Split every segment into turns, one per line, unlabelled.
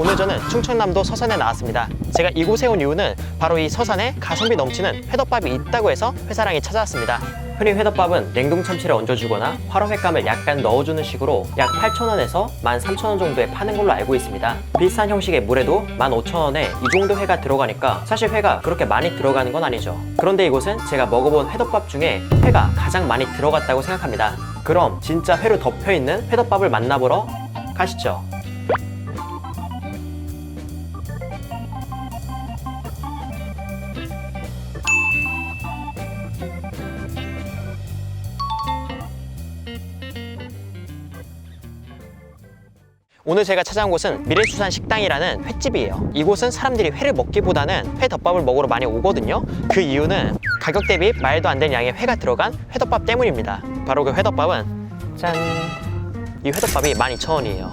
오늘 저는 충청남도 서산에 나왔습니다. 제가 이곳에 온 이유는 바로 이 서산에 가성비 넘치는 회덮밥이 있다고 해서 회사랑이 찾아왔습니다. 흔히 회덮밥은 냉동 참치를 얹어주거나 화로횟감을 약간 넣어주는 식으로 약 8,000원에서 13,000원 정도에 파는 걸로 알고 있습니다. 비슷한 형식의 물에도 15,000원에 이 정도 회가 들어가니까 사실 회가 그렇게 많이 들어가는 건 아니죠. 그런데 이곳은 제가 먹어본 회덮밥 중에 회가 가장 많이 들어갔다고 생각합니다. 그럼 진짜 회로 덮여 있는 회덮밥을 만나보러 가시죠. 오늘 제가 찾아온 곳은 미래수산 식당이라는 횟집이에요. 이곳은 사람들이 회를 먹기보다는 회덮밥을 먹으러 많이 오거든요. 그 이유는 가격 대비 말도 안 되는 양의 회가 들어간 회덮밥 때문입니다. 바로 그 회덮밥은 짠! 이 회덮밥이 12,000원이에요.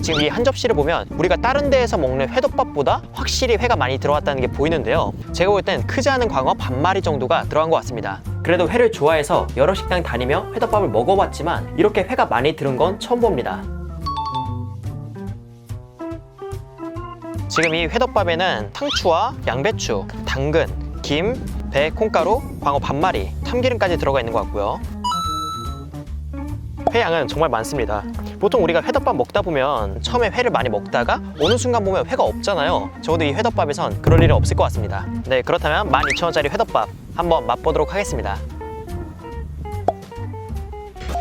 지금 이 한 접시를 보면 우리가 다른 데에서 먹는 회덮밥보다 확실히 회가 많이 들어갔다는 게 보이는데요. 제가 볼 땐 크지 않은 광어 반 마리 정도가 들어간 것 같습니다. 그래도 회를 좋아해서 여러 식당 다니며 회덮밥을 먹어봤지만 이렇게 회가 많이 들은 건 처음 봅니다. 지금 이 회덮밥에는 상추와 양배추, 당근, 김, 배, 콩가루, 광어 반 마리, 참기름까지 들어가 있는 것 같고요. 회양은 정말 많습니다. 보통 우리가 회덮밥 먹다 보면 처음에 회를 많이 먹다가 어느 순간 보면 회가 없잖아요. 적어도 이 회덮밥에선 그럴 일은 없을 것 같습니다. 네, 그렇다면 12,000원짜리 회덮밥 한번 맛보도록 하겠습니다.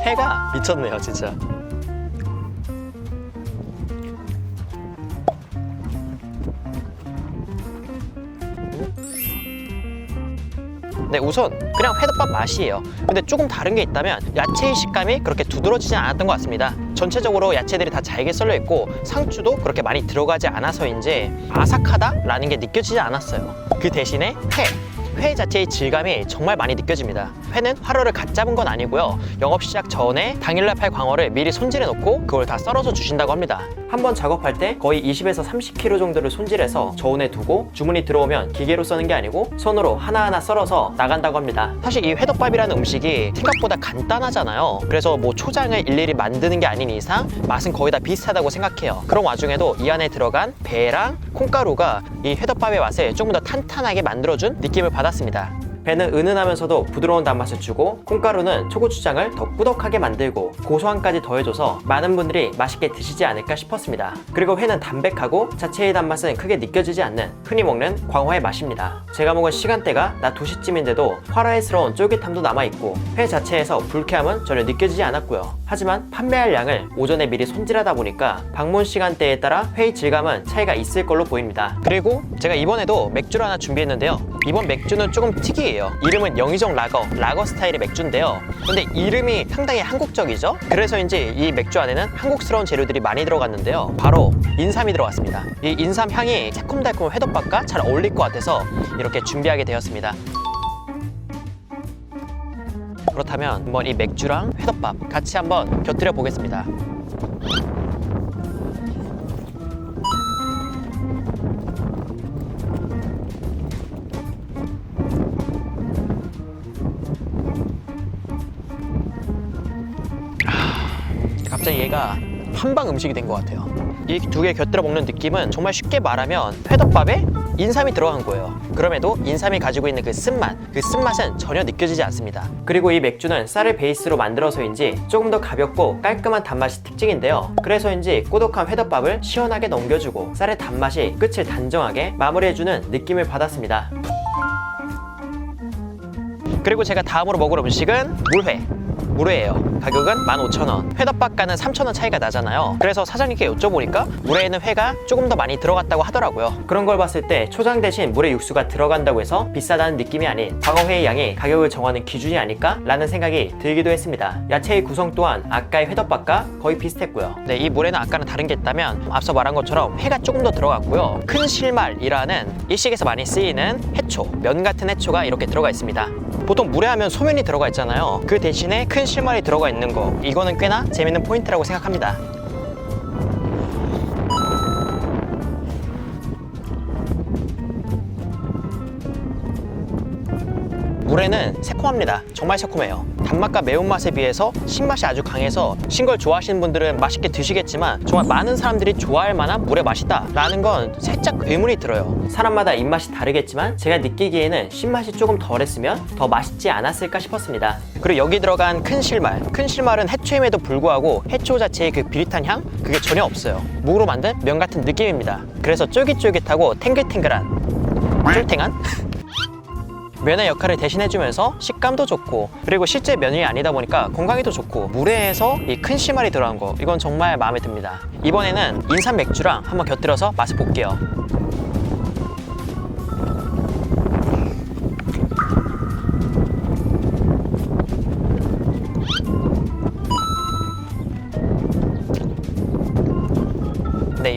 회가 미쳤네요, 진짜. 네, 우선 그냥 회덮밥 맛이에요. 근데 조금 다른 게 있다면 야채의 식감이 그렇게 두드러지지 않았던 것 같습니다. 전체적으로 야채들이 다 잘게 썰려 있고 상추도 그렇게 많이 들어가지 않아서인지 아삭하다라는 게 느껴지지 않았어요. 그 대신에 회, 회 자체의 질감이 정말 많이 느껴집니다. 회는 화로를 갓 잡은 건 아니고요. 영업 시작 전에 당일날 팔 광어를 미리 손질해 놓고 그걸 다 썰어서 주신다고 합니다. 한번 작업할 때 거의 20에서 30kg 정도를 손질해서 저온에 두고 주문이 들어오면 기계로 써는 게 아니고 손으로 하나하나 썰어서 나간다고 합니다. 사실 이 회덮밥이라는 음식이 생각보다 간단하잖아요. 그래서 뭐 초장을 일일이 만드는 게 아닌 이상 맛은 거의 다 비슷하다고 생각해요. 그런 와중에도 이 안에 들어간 배랑 콩가루가 이 회덮밥의 맛을 조금 더 탄탄하게 만들어준 느낌을 받았습니다. 배는 은은하면서도 부드러운 단맛을 주고 콩가루는 초고추장을 더 꾸덕하게 만들고 고소함까지 더해줘서 많은 분들이 맛있게 드시지 않을까 싶었습니다. 그리고 회는 담백하고 자체의 단맛은 크게 느껴지지 않는 흔히 먹는 광어의 맛입니다. 제가 먹은 시간대가 낮 2시쯤인데도 화라의스러운 쫄깃함도 남아있고 회 자체에서 불쾌함은 전혀 느껴지지 않았고요. 하지만 판매할 양을 오전에 미리 손질하다 보니까 방문 시간대에 따라 회의 질감은 차이가 있을 걸로 보입니다. 그리고 제가 이번에도 맥주를 하나 준비했는데요. 이번 맥주는 조금 특이해요. 이름은 영의정 라거, 라거 스타일의 맥주인데요. 근데 이름이 상당히 한국적이죠? 그래서인지 이 맥주 안에는 한국스러운 재료들이 많이 들어갔는데요. 바로 인삼이 들어갔습니다. 이 인삼 향이 새콤달콤한 회덮밥과 잘 어울릴 것 같아서 이렇게 준비하게 되었습니다. 그렇다면 한번 이 맥주랑 회덮밥 같이 한번 곁들여 보겠습니다. 갑자기 얘가 한방 음식이 된 것 같아요. 이 두 개 곁들여 먹는 느낌은 정말 쉽게 말하면 회덮밥에 인삼이 들어간 거예요. 그럼에도 인삼이 가지고 있는 그 쓴맛, 그 쓴맛은 전혀 느껴지지 않습니다. 그리고 이 맥주는 쌀을 베이스로 만들어서인지 조금 더 가볍고 깔끔한 단맛이 특징인데요. 그래서인지 꾸덕한 회덮밥을 시원하게 넘겨주고 쌀의 단맛이 끝을 단정하게 마무리해주는 느낌을 받았습니다. 그리고 제가 다음으로 먹을 음식은 물회. 물회예요. 가격은 15,000원. 회덮밥과는 3,000원 차이가 나잖아요. 그래서 사장님께 여쭤보니까 물회에는 회가 조금 더 많이 들어갔다고 하더라고요. 그런 걸 봤을 때 초장 대신 물에 육수가 들어간다고 해서 비싸다는 느낌이 아닌 광어회의 양이 가격을 정하는 기준이 아닐까? 라는 생각이 들기도 했습니다. 야채의 구성 또한 아까의 회덮밥과 거의 비슷했고요. 네, 이 물에는 아까는 다른 게 있다면 앞서 말한 것처럼 회가 조금 더 들어갔고요. 큰 실말이라는 일식에서 많이 쓰이는 해초, 면 같은 해초가 이렇게 들어가 있습니다. 보통 물에 하면 소면이 들어가 있잖아요. 그 대신에 큰 실말이 들어가 있는 거. 이거는 꽤나 재밌는 포인트라고 생각합니다. 물회는 새콤합니다. 정말 새콤해요. 단맛과 매운맛에 비해서 신맛이 아주 강해서 신 걸 좋아하시는 분들은 맛있게 드시겠지만 정말 많은 사람들이 좋아할 만한 물의 맛이다 라는 건 살짝 의문이 들어요. 사람마다 입맛이 다르겠지만 제가 느끼기에는 신맛이 조금 덜했으면 더 맛있지 않았을까 싶었습니다. 그리고 여기 들어간 큰 실말. 큰 실말은 해초임에도 불구하고 해초 자체의 그 비릿한 향? 그게 전혀 없어요. 묵으로 만든 면 같은 느낌입니다. 그래서 쫄깃쫄깃하고 탱글탱글한 쫄탱한? 면의 역할을 대신해주면서 식감도 좋고 그리고 실제 면이 아니다 보니까 건강에도 좋고 물회에서 이큰 실말이 들어간 거 이건 정말 마음에 듭니다. 이번에는 인삼 맥주랑 한번 곁들여서 맛을 볼게요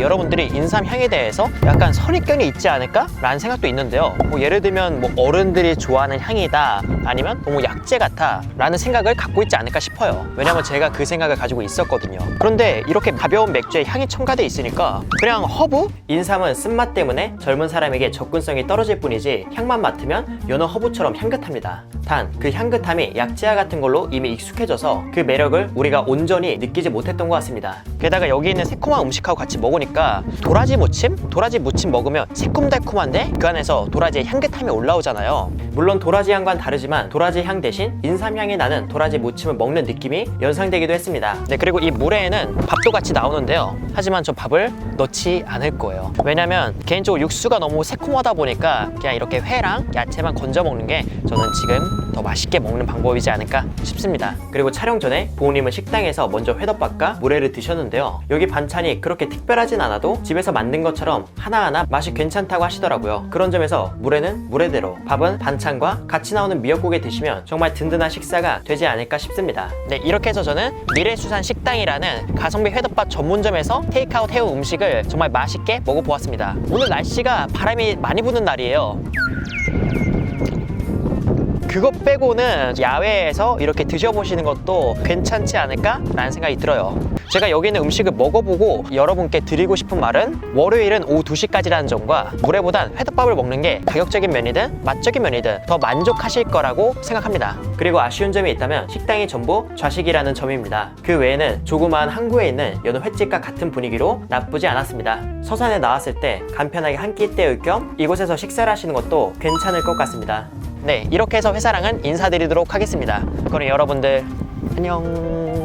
여러분들이 인삼 향에 대해서 약간 선입견이 있지 않을까? 라는 생각도 있는데요. 뭐 예를 들면 뭐 어른들이 좋아하는 향이다 아니면 너무 약재 같아 라는 생각을 갖고 있지 않을까 싶어요. 왜냐면 제가 그 생각을 가지고 있었거든요. 그런데 이렇게 가벼운 맥주에 향이 첨가돼 있으니까 그냥 허브? 인삼은 쓴맛 때문에 젊은 사람에게 접근성이 떨어질 뿐이지 향만 맡으면 연어 허브처럼 향긋합니다. 단 그 향긋함이 약재와 같은 걸로 이미 익숙해져서 그 매력을 우리가 온전히 느끼지 못했던 것 같습니다. 게다가 여기 있는 새콤한 음식하고 같이 먹으니까 도라지 무침? 도라지 무침 먹으면 새콤달콤한데 그 안에서 도라지의 향긋함이 올라오잖아요. 물론 도라지 향과는 다르지만 도라지 향 대신 인삼 향이 나는 도라지 무침을 먹는 느낌이 연상되기도 했습니다. 네, 그리고 이 물회에는 밥도 같이 나오는데요. 하지만 저 밥을 넣지 않을 거예요. 왜냐면 개인적으로 육수가 너무 새콤하다 보니까 그냥 이렇게 회랑 야채만 건져 먹는 게 저는 지금 더 맛있게 먹는 방법이지 않을까 싶습니다. 그리고 촬영 전에 부모님은 식당에서 먼저 회덮밥과 물회를 드셨는데요. 여기 반찬이 그렇게 특별하진 않아도 집에서 만든 것처럼 하나하나 맛이 괜찮다고 하시더라고요. 그런 점에서 물회는 물회대로 밥은 반찬과 같이 나오는 미역국에 드시면 정말 든든한 식사가 되지 않을까 싶습니다. 네, 이렇게 해서 저는 미래수산 식당이라는 가성비 회덮밥 전문점에서 테이크아웃 해온 음식을 정말 맛있게 먹어보았습니다. 오늘 날씨가 바람이 많이 부는 날이에요. 그것 빼고는 야외에서 이렇게 드셔보시는 것도 괜찮지 않을까라는 생각이 들어요. 제가 여기 있는 음식을 먹어보고 여러분께 드리고 싶은 말은 월요일은 오후 2시까지라는 점과 물회보단 회덮밥을 먹는 게 가격적인 면이든 맛적인 면이든 더 만족하실 거라고 생각합니다. 그리고 아쉬운 점이 있다면 식당이 전부 좌식이라는 점입니다. 그 외에는 조그마한 항구에 있는 여느 횟집과 같은 분위기로 나쁘지 않았습니다. 서산에 나왔을 때 간편하게 한 끼 때울 겸 이곳에서 식사를 하시는 것도 괜찮을 것 같습니다. 네, 이렇게 해서 회사랑은 인사드리도록 하겠습니다. 그럼 여러분들 안녕.